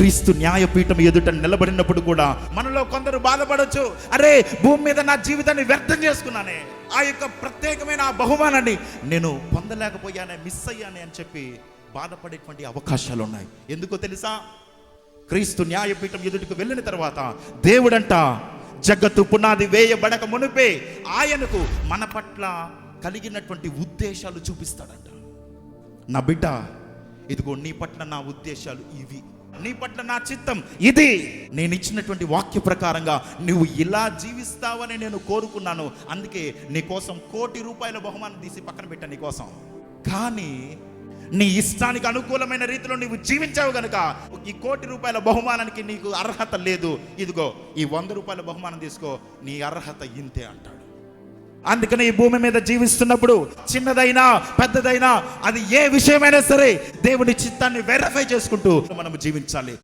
క్రీస్తు న్యాయపీఠం ఎదుట నిలబడినప్పుడు కూడా మనలో కొందరు బాధపడవచ్చు అరే భూమి మీద నా జీవితాన్ని వ్యర్థం చేసుకున్నానే. ఆ యొక్క ప్రత్యేకమైన ఆ బహుమానాన్ని నేను పొందలేకపోయానే మిస్ అయ్యానే అని చెప్పి బాధపడేటువంటి అవకాశాలు ఉన్నాయి ఎందుకో తెలుసా? క్రీస్తు న్యాయపీఠం ఎదుటికి వెళ్ళిన తర్వాత దేవుడంట జగత్తు పునాది వేయబడక మునిపే ఆయనకు మన పట్ల కలిగినటువంటి ఉద్దేశాలు చూపిస్తాడంట. నా బిడ్డ ఇదిగో నీ పట్ల నా ఉద్దేశాలు ఇవి. నీ పట్ల నా చిత్తం ఇది. నేను ఇచ్చినటువంటి వాక్య ప్రకారంగా నువ్వు ఇలా జీవిస్తావని నేను కోరుకున్నాను. అందుకే నీ కోసం కోటి రూపాయల బహుమానం తీసి పక్కన పెట్టా నీ కోసం. కానీ నీ ఇష్టానికి అనుకూలమైన రీతిలో నీవు జీవించావు గనుక ఈ కోటి రూపాయల బహుమానానికి నీకు అర్హత లేదు. ఇదిగో ఈ వంద రూపాయల బహుమానం తీసుకో నీ అర్హత ఇంతే అంటాడు. అందుకని ఈ భూమి మీద జీవిస్తున్నప్పుడు చిన్నదైనా పెద్దదైనా అది ఏ విషయమైనా సరే దేవుని చిత్తాన్ని వెరిఫై చేసుకుంటూ మనం జీవించాలి.